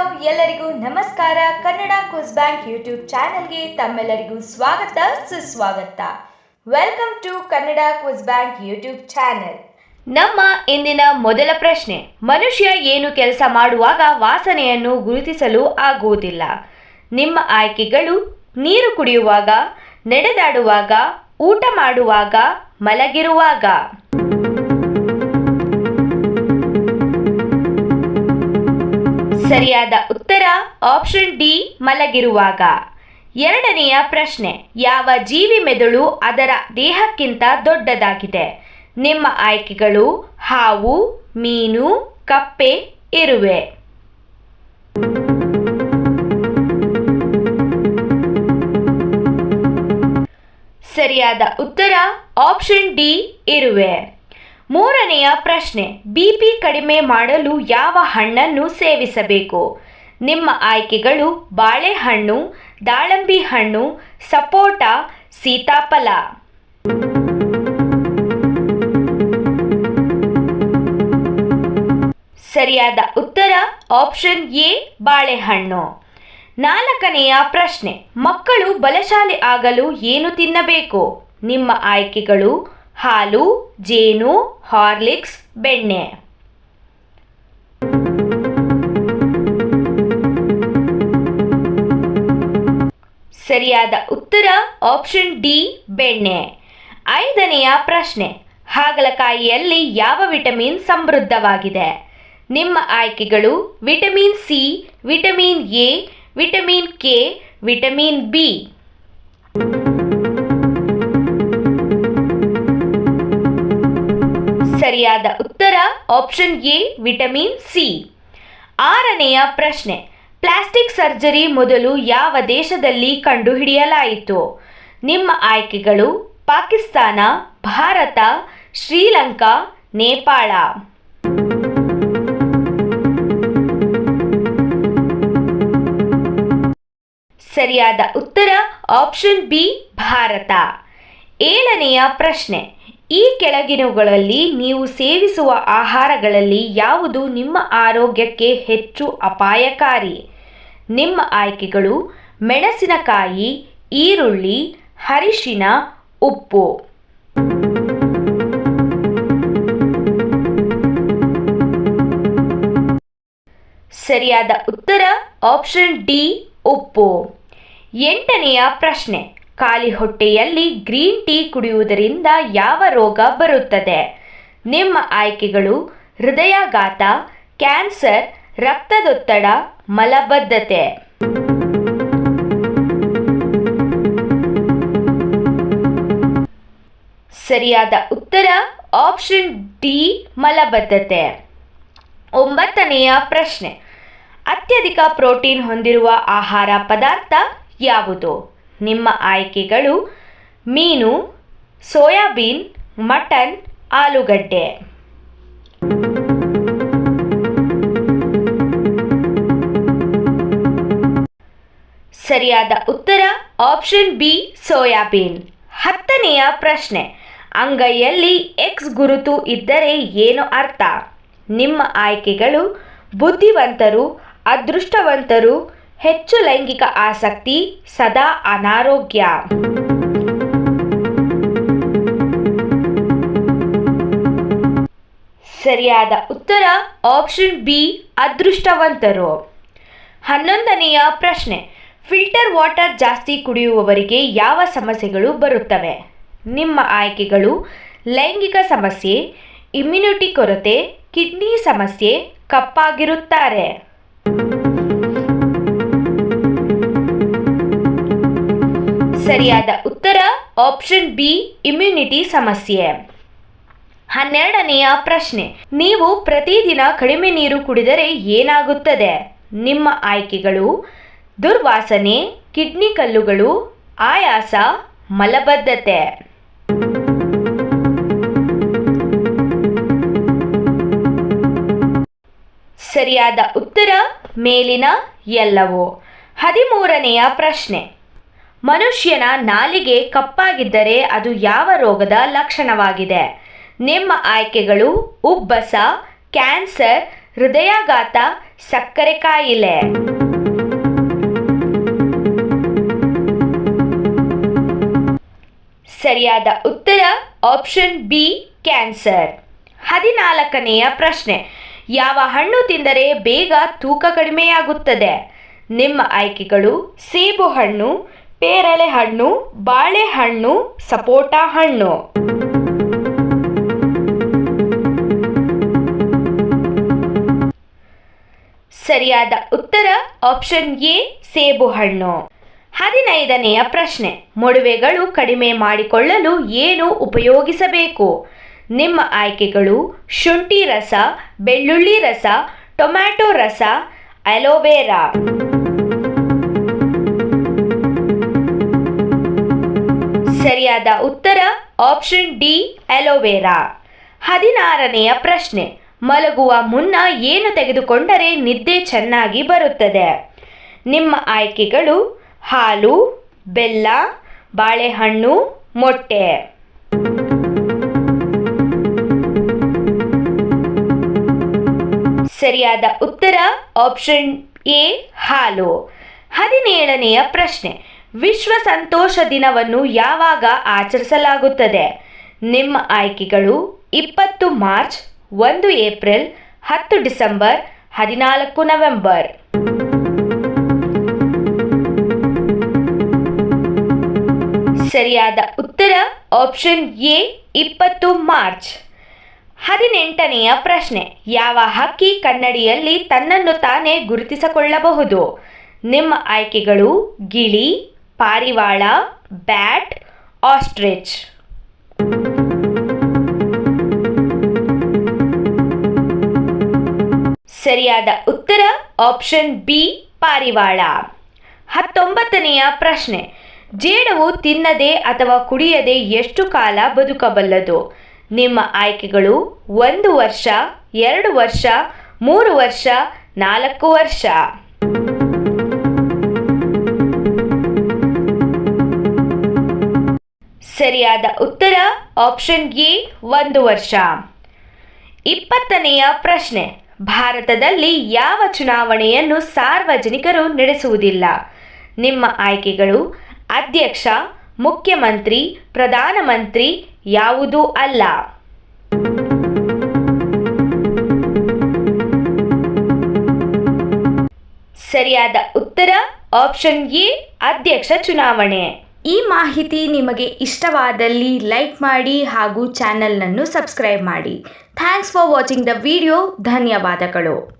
Hello, ಎಲ್ಲರಿಗೂ ನಮಸ್ಕಾರ. Kannada quiz bank YouTube ಚಾನೆಲ್ಗೆ ತಮ್ಮೆಲ್ಲರಿಗೂ ಸ್ವಾಗತ, ಸುಸ್ವಾಗತ. Welcome to Kannada quiz bank YouTube channel. ನಮ್ಮ ಇಂದಿನ ಮೊದಲ ಪ್ರಶ್ನೆ, ಮನುಷ್ಯ ಏನು ಕೆಲಸ ಮಾಡುವಾಗ ವಾಸನೆಯನ್ನು ಗುರುತಿಸಲು ಆಗುವುದಿಲ್ಲ. ನಿಮ್ಮ ಆಯ್ಕೆಗಳು, ನೀರು ಕುಡಿಯುವಾಗ, ನಡೆದಾಡುವಾಗ, ಊಟ ಮಾಡುವಾಗ, ಮಲಗಿರುವಾಗ. ಸರಿಯಾದ ಉತ್ತರ ಆಪ್ಷನ್ ಡಿ ಮಲಗಿರುವಾಗ. ಎರಡನೆಯ ಪ್ರಶ್ನೆ, ಯಾವ ಜೀವಿ ಮೆದುಳು ಅದರ ದೇಹಕ್ಕಿಂತ ದೊಡ್ಡದಾಗಿದೆ? ನಿಮ್ಮ ಆಯ್ಕೆಗಳು ಹಾವು, ಮೀನು, ಕಪ್ಪೆ, ಇರುವೆ. ಸರಿಯಾದ ಉತ್ತರ ಆಪ್ಷನ್ ಡಿ ಇರುವೆ. ಮೂರನೆಯ ಪ್ರಶ್ನೆ ಬಿಪಿ ಕಡಿಮೆ ಮಾಡಲು ಯಾವ ಹಣ್ಣನ್ನು ಸೇವಿಸಬೇಕು? ನಿಮ್ಮ ಆಯ್ಕೆಗಳು ಬಾಳೆಹಣ್ಣು, ದಾಳಂಬಿ ಹಣ್ಣು, ಸಪೋಟ, ಸೀತಾಫಲ. ಸರಿಯಾದ ಉತ್ತರ, ಆಪ್ಷನ್ ಎ, ಬಾಳೆಹಣ್ಣು. ನಾಲ್ಕನೆಯ ಪ್ರಶ್ನೆ, ಮಕ್ಕಳು ಬಲಶಾಲಿ ಆಗಲು ಏನು ತಿನ್ನಬೇಕು? ನಿಮ್ಮ ಆಯ್ಕೆಗಳು ಹಾಲು, ಜೇನು, ಹಾರ್ಲಿಕ್ಸ್, ಬೆಣ್ಣೆ. ಸರಿಯಾದ ಉತ್ತರ ಆಪ್ಷನ್ ಡಿ ಬೆಣ್ಣೆ. ಐದನೆಯ ಪ್ರಶ್ನೆ, ಹಾಗಲಕಾಯಿಯಲ್ಲಿ ಯಾವ ವಿಟಮಿನ್ ಸಮೃದ್ಧವಾಗಿದೆ? ನಿಮ್ಮ ಆಯ್ಕೆಗಳು vitamin C, vitamin A, vitamin K, vitamin B. ಸರಿಯಾದ ಉತ್ತರ ಆಪ್ಷನ್ ಎ, ವಿಟಮಿನ್ ಸಿ. ಆರನೆಯ ಪ್ರಶ್ನೆ, ಪ್ಲಾಸ್ಟಿಕ್ ಸರ್ಜರಿ ಮೊದಲು ಯಾವ ದೇಶದಲ್ಲಿ ಕಂಡುಹಿಡಿಯಲಾಯಿತು? ನಿಮ್ಮ ಆಯ್ಕೆಗಳು ಪಾಕಿಸ್ತಾನ, ಭಾರತ, ಶ್ರೀಲಂಕಾ, ನೇಪಾಳ. ಸರಿಯಾದ ಉತ್ತರ ಆಪ್ಷನ್ ಬಿ, ಭಾರತ. ಏಳನೆಯ ಪ್ರಶ್ನೆ ಈ ಕೆಳಗಿನವುಗಳಲ್ಲಿ ನೀವು ಸೇವಿಸುವ ಆಹಾರಗಳಲ್ಲಿ ಯಾವುದು ನಿಮ್ಮ ಆರೋಗ್ಯಕ್ಕೆ ಹೆಚ್ಚು ಅಪಾಯಕಾರಿ? ನಿಮ್ಮ ಆಯ್ಕೆಗಳು ಮೆಣಸಿನಕಾಯಿ, ಈರುಳ್ಳಿ ಹರಿಶಿನ ಉಪ್ಪು. ಸರಿಯಾದ ಉತ್ತರ ಆಪ್ಷನ್ ಡಿ, ಉಪ್ಪು. ಎಂಟನೆಯ ಪ್ರಶ್ನೆ. ಖಾಲಿ ಹೊಟ್ಟೆಯಲ್ಲಿ ಗ್ರೀನ್ ಟೀ ಕುಡಿಯುವುದರಿಂದ ಯಾವ ರೋಗ ಬರುತ್ತದೆ? ನಿಮ್ಮ ಆಯ್ಕೆಗಳು ಹೃದಯಾಘಾತ, ಕ್ಯಾನ್ಸರ್, ರಕ್ತದೊತ್ತಡ, ಮಲಬದ್ಧತೆ. ಸರಿಯಾದ ಉತ್ತರ, ಆಪ್ಷನ್ ಡಿ, ಮಲಬದ್ಧತೆ. ಒಂಬತ್ತನೆಯ ಪ್ರಶ್ನೆ. ಅತ್ಯಧಿಕ ಪ್ರೋಟೀನ್ ಹೊಂದಿರುವ ಆಹಾರ ಪದಾರ್ಥ ಯಾವುದು? ನಿಮ್ಮ ಆಯ್ಕೆಗಳು ಮೀನು, ಸೋಯಾಬೀನ್, ಮಟನ್, ಆಲೂಗಡ್ಡೆ. ಸರಿಯಾದ ಉತ್ತರ ಆಪ್ಷನ್ ಬಿ ಸೋಯಾಬೀನ್. ಹತ್ತನೆಯ ಪ್ರಶ್ನೆ, ಅಂಗೈಯಲ್ಲಿ ಎಕ್ಸ್ ಗುರುತು ಇದ್ದರೆ ಏನು ಅರ್ಥ? ನಿಮ್ಮ ಆಯ್ಕೆಗಳು ಬುದ್ಧಿವಂತರು, ಅದೃಷ್ಟವಂತರು ಹೆಚ್ಚು ಲೈಂಗಿಕ ಆಸಕ್ತಿ ಸದಾ ಅನಾರೋಗ್ಯ. ಸರಿಯಾದ ಉತ್ತರ ಆಪ್ಷನ್ ಬಿ ಅದೃಷ್ಟವಂತರು. ಹನ್ನೊಂದನೆಯ ಪ್ರಶ್ನೆ ಫಿಲ್ಟರ್ ವಾಟರ್ ಜಾಸ್ತಿ ಕುಡಿಯುವವರಿಗೆ ಯಾವ ಸಮಸ್ಯೆಗಳು ಬರುತ್ತವೆ? ನಿಮ್ಮ ಆಯ್ಕೆಗಳು, ಲೈಂಗಿಕ ಸಮಸ್ಯೆ ಇಮ್ಯುನಿಟಿ ಕೊರತೆ ಕಿಡ್ನಿ ಸಮಸ್ಯೆ, ಕಪ್ಪಾಗಿರುತ್ತಾರೆ. ಸರಿಯಾದ ಉತ್ತರ ಆಪ್ಷನ್ ಬಿ ಇಮ್ಯುನಿಟಿ ಸಮಸ್ಯೆ. ಹನ್ನೆರಡನೆಯ ಪ್ರಶ್ನೆ, ನೀವು ಪ್ರತಿದಿನ ಕಡಿಮೆ ನೀರು ಕುಡಿದರೆ ಏನಾಗುತ್ತದೆ? ನಿಮ್ಮ ಆಯ್ಕೆಗಳು, ದುರ್ವಾಸನೆ, ಕಿಡ್ನಿ ಕಲ್ಲುಗಳು, ಆಯಾಸ, ಮಲಬದ್ಧತೆ. ಸರಿಯಾದ ಉತ್ತರ, ಮೇಲಿನ ಎಲ್ಲವೋ. ಹದಿಮೂರನೆಯ ಪ್ರಶ್ನೆ ಮನುಷ್ಯನ ನಾಲಿಗೆ ಕಪ್ಪಾಗಿದ್ದರೆ ಅದು ಯಾವ ರೋಗದ ಲಕ್ಷಣವಾಗಿದೆ? ನಿಮ್ಮ ಆಯ್ಕೆಗಳು ಉಬ್ಬಸ, ಕ್ಯಾನ್ಸರ್, ಹೃದಯಾಘಾತ, ಸಕ್ಕರೆ ಕಾಯಿಲೆ. ಸರಿಯಾದ ಉತ್ತರ, ಆಪ್ಷನ್ ಬಿ, ಕ್ಯಾನ್ಸರ್. ಹದಿನಾಲ್ಕನೆಯ ಪ್ರಶ್ನೆ. ಯಾವ ಹಣ್ಣು ತಿಂದರೆ ಬೇಗ ತೂಕ ಕಡಿಮೆಯಾಗುತ್ತದೆ? ನಿಮ್ಮ ಆಯ್ಕೆಗಳು ಸೇಬು ಹಣ್ಣು ಪೇರಳೆ ಹಣ್ಣು ಬಾಳೆಹಣ್ಣು ಸಪೋಟ ಹಣ್ಣು ಸರಿಯಾದ ಉತ್ತರ ಆಪ್ಷನ್ ಎ ಸೇಬು ಹಣ್ಣು ಹದಿನೈದನೆಯ ಪ್ರಶ್ನೆ. ಮೊಡವೆಗಳು ಕಡಿಮೆ ಮಾಡಿಕೊಳ್ಳಲು ಏನು ಉಪಯೋಗಿಸಬೇಕು? ನಿಮ್ಮ ಆಯ್ಕೆಗಳು ಶುಂಠಿ ರಸ, ಬೆಳ್ಳುಳ್ಳಿ ರಸ, ಟೊಮ್ಯಾಟೊ ರಸ, ಅಲೋವೆರಾ. ಸರಿಯಾದ ಉತ್ತರ ಆಪ್ಷನ್ ಡಿ ಅಲೋವೆರಾ ಹದಿನಾರನೆಯ ಪ್ರಶ್ನೆ, ಮಲಗುವ ಮುನ್ನ ಏನು ತೆಗೆದುಕೊಂಡರೆ ನಿದ್ದೆ ಚೆನ್ನಾಗಿ ಬರುತ್ತದೆ? ನಿಮ್ಮ ಆಯ್ಕೆಗಳು ಹಾಲು, ಬೆಲ್ಲ, ಬಾಳೆಹಣ್ಣು, ಮೊಟ್ಟೆ. ಸರಿಯಾದ ಉತ್ತರ ಆಪ್ಷನ್ ಎ, ಹಾಲು. ಹದಿನೇಳನೆಯ ಪ್ರಶ್ನೆ ವಿಶ್ವ ಸಂತೋಷ ದಿನವನ್ನು ಯಾವಾಗ ಆಚರಿಸಲಾಗುತ್ತದೆ? ನಿಮ್ಮ ಆಯ್ಕೆಗಳು ಇಪ್ಪತ್ತು ಮಾರ್ಚ್, ಒಂದು ಏಪ್ರಿಲ್, ಹತ್ತು ಡಿಸೆಂಬರ್, ಹದಿನಾಲ್ಕು ನವೆಂಬರ್. ಸರಿಯಾದ ಉತ್ತರ ಆಪ್ಷನ್ ಎ, ಇಪ್ಪತ್ತು ಮಾರ್ಚ್. ಹದಿನೆಂಟನೆಯ ಪ್ರಶ್ನೆ, ಯಾವ ಹಕ್ಕಿ ಕನ್ನಡಿಯಲ್ಲಿ ತನ್ನನ್ನು ತಾನೇ ಗುರುತಿಸಿಕೊಳ್ಳಬಹುದು? ನಿಮ್ಮ ಆಯ್ಕೆಗಳು ಗಿಳಿ ಪಾರಿವಾಳ, ಬ್ಯಾಟ್, ಆಸ್ಟ್ರಿಚ್. ಸರಿಯಾದ ಉತ್ತರ, ಆಪ್ಷನ್ ಬಿ, ಪಾರಿವಾಳ. ಹತ್ತೊಂಬತ್ತನೆಯ ಪ್ರಶ್ನೆ. ಜೇಡವು ತಿನ್ನದೆ ಅಥವಾ ಕುಡಿಯದೆ ಎಷ್ಟು ಕಾಲ ಬದುಕಬಲ್ಲದು? ನಿಮ್ಮ ಆಯ್ಕೆಗಳು ಒಂದು ವರ್ಷ, ಎರಡು ವರ್ಷ, ಮೂರು ವರ್ಷ, ನಾಲ್ಕು ವರ್ಷ. ಸರಿಯಾದ ಉತ್ತರ ಆಪ್ಷನ್ ಎ, ಒಂದು ವರ್ಷ. ಇಪ್ಪತ್ತನೆಯ ಪ್ರಶ್ನೆ. ಭಾರತದಲ್ಲಿ ಯಾವ ಚುನಾವಣೆಯನ್ನು ಸಾರ್ವಜನಿಕರು ನಡೆಸುವುದಿಲ್ಲ? ನಿಮ್ಮ ಆಯ್ಕೆಗಳು ಅಧ್ಯಕ್ಷ, ಮುಖ್ಯಮಂತ್ರಿ, ಪ್ರಧಾನಮಂತ್ರಿ ಯಾವುದೂ ಅಲ್ಲ. ಸರಿಯಾದ ಉತ್ತರ ಆಪ್ಷನ್ ಎ, ಅಧ್ಯಕ್ಷ ಚುನಾವಣೆ. ಈ ಮಾಹಿತಿ ನಿಮಗೆ ಇಷ್ಟವಾದಲ್ಲಿ ಲೈಕ್ ಮಾಡಿ ಹಾಗೂ ಚಾನಲ್ನನ್ನು ಸಬ್ಸ್ಕ್ರೈಬ್ ಮಾಡಿ. Thanks for watching the video. ಧನ್ಯವಾದಗಳು.